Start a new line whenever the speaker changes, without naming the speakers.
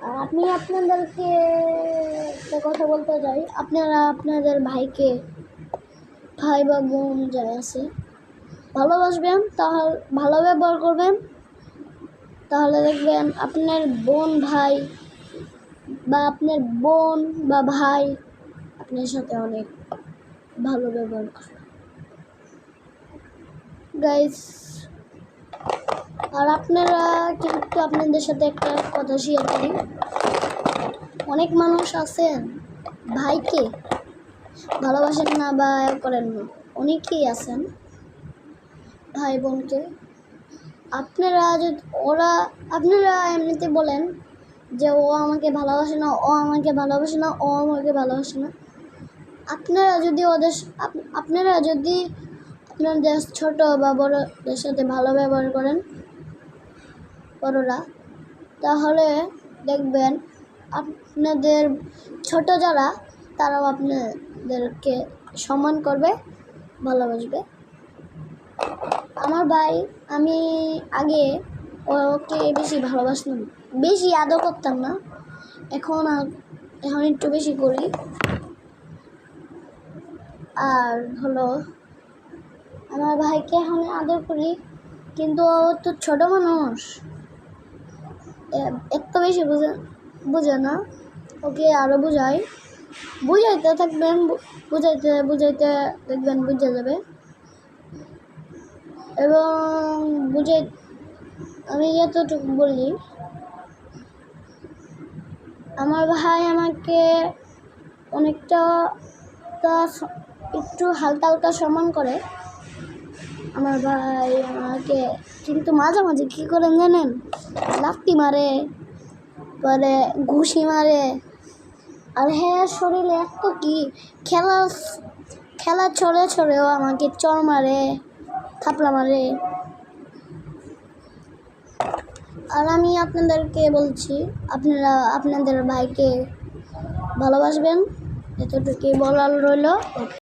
আর আমি আপনাদেরকে একটা কথা বলতে চাই। আপনারা আপনাদের ভাইকে, ভাই বা বোন যারা আছে, ভালোবাসবেন তাহলে ভালো ব্যবহার করবেন। তাহলে দেখবেন আপনার বোন, ভাই বা আপনার বোন বা ভাই আপনার সাথে অনেক ভালো ব্যবহার করে গাইস আর আপনারা কিন্তু আপনাদের সাথে একটা কথা শেয়ার করি, অনেক মানুষ আছেন, ভাইকে ভালোবাসেন না বা করেন না, অনেকেই আছেন ভাই বোনকে। আপনারা যদি, ওরা, আপনারা এমনিতে বলেন যে ও আমাকে ভালোবাসে না, ও আমাকে ভালোবাসে না, ও আমাকে ভালোবাসে না। আপনারা যদি ওদের আপনারা আপ- আপনারা আপনাদের ছোট বা বড়দের সাথে ভালো ব্যবহার করেন, বড়রা, তাহলে দেখবেন আপনাদের ছোট যারা, তারাও আপনাদেরকে সম্মান করবে, ভালোবাসবে। আমার ভাই, আমি আগে ওকে বেশি ভালোবাসতাম, বেশি আদর করতাম না, এখন এখন একটু বেশি করি। আর হলো আমার ভাইকে এখন আদর করি, কিন্তু ও তো ছোট মানুষ। এ- এত বেশি বুঝে বুঝে না, ওকে আরও বুঝাই। বুঝাইতে থাকবেন বুঝাইতে বুঝাইতে দেখবেন বুঝে যাবে। এবং বুঝে আমি এতটুকু বলি, আমার ভাই আমাকে অনেকটা একটু হালকা হালকা সম্মান করে। আমার ভাই আমাকে, কিন্তু মাঝে মাঝে কী করেন জানেন? লাফটি মারে, পরে ঘুষি মারে। আর হ্যাঁ শরীরে এত কি? খেলা খেলা ছড়ে ছড়েও আমাকে চর মারে, থাপড়া মারে। আর আমি আপনাদেরকে বলছি, আপনারা আপনাদের ভাইকে ভালোবাসবেন, এতটুকুই বলার রইল।